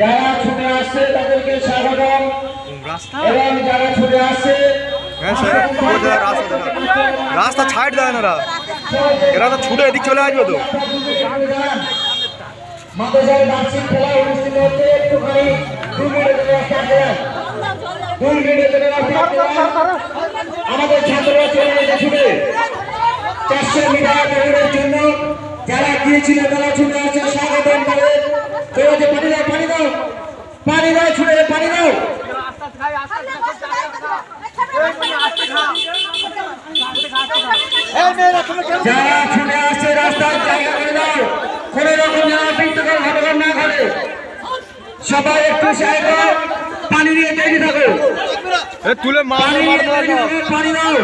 যারা ছুটে আসছে তাদেরকে স্বাগতম। এবং যারা ছুটে আসছে হ্যাঁ রাস্তা দেখা। দেয় না এরা। তো ছুটে এদিক চলে আসবে তো। মাদ্রাসার বার্ষিক খেলা অনুষ্ঠিত হচ্ছে একটুখানি। দু মিনিটের রাস্তা দেন দুই মিনিটের রাস্তা আমাদের ছাত্ররা চলে গেছে ছুটে। চারশো মিটার দৌড়ের জন্য যারা গিয়েছিল তারা ছুটে আসছে স্বাগতম করে কেউ যে পানি দাও পানি দাও পানি দাও ছুটে পানি দাও যারা ছুটে আসছে রাস্তায় জায়গা করে দাও কোনো রকম বিদ্যুতের ঘটনা না ঘটে সবাই একটু পানি নিয়ে তৈরি থাকো তুলে মার পানি তৈরি থাকো, পানি দাও